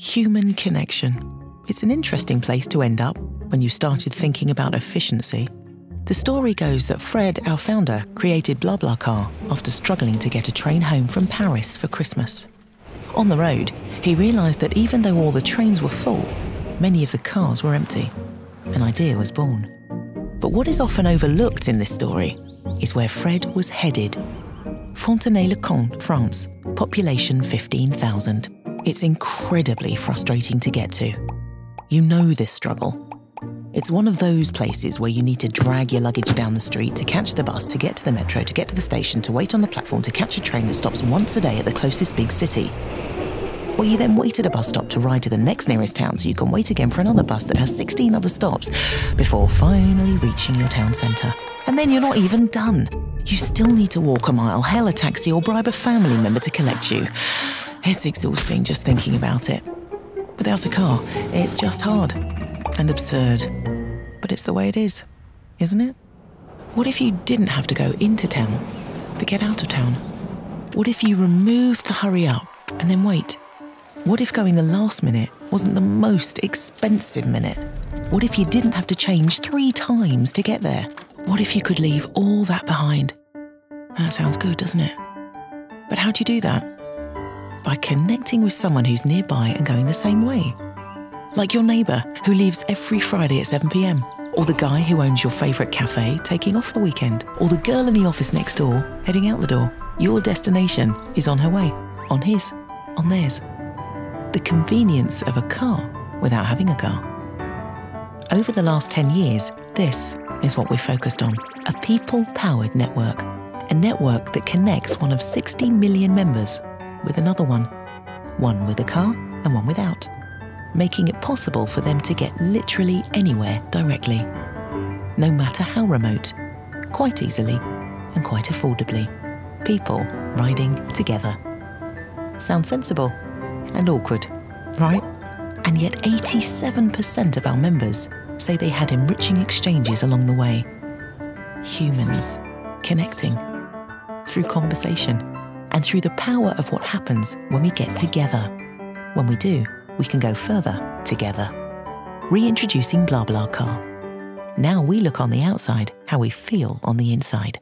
Human connection. It's an interesting place to end up when you started thinking about efficiency. The story goes that Fred, our founder, created BlaBlaCar after struggling to get a train home from Paris for Christmas. On the road, he realised that even though all the trains were full, many of the cars were empty. An idea was born. But what is often overlooked in this story is where Fred was headed. Fontenay-le-Comte, France, population 15,000. It's incredibly frustrating to get to. You know this struggle. It's one of those places where you need to drag your luggage down the street to catch the bus, to get to the metro, to get to the station, to wait on the platform, to catch a train that stops once a day at the closest big city. Where you then wait at a bus stop to ride to the next nearest town so you can wait again for another bus that has 16 other stops before finally reaching your town centre. And then you're not even done. You still need to walk a mile, hail a taxi, or bribe a family member to collect you. It's exhausting just thinking about it. Without a car, it's just hard and absurd. But it's the way it is, isn't it? What if you didn't have to go into town to get out of town? What if you removed the hurry up and then wait? What if going the last minute wasn't the most expensive minute? What if you didn't have to change three times to get there? What if you could leave all that behind? That sounds good, doesn't it? But how do you do that? By connecting with someone who's nearby and going the same way. Like your neighbour who leaves every Friday at 7 pm, or the guy who owns your favourite cafe taking off the weekend, or the girl in the office next door heading out the door. Your destination is on her way, on his, on theirs. The convenience of a car without having a car. Over the last 10 years, this is what we've focused on a people powered network. A network that connects one of 60 million members with another one, one with a car and one without, making it possible for them to get literally anywhere directly, no matter how remote, quite easily and quite affordably. People riding together. Sounds sensible and awkward, right? And yet 87% of our members say they had enriching exchanges along the way. Humans connecting through conversation and through the power of what happens when we get together. When we do, we can go further together. Reintroducing BlaBlaCar. Now we look on the outside how we feel on the inside.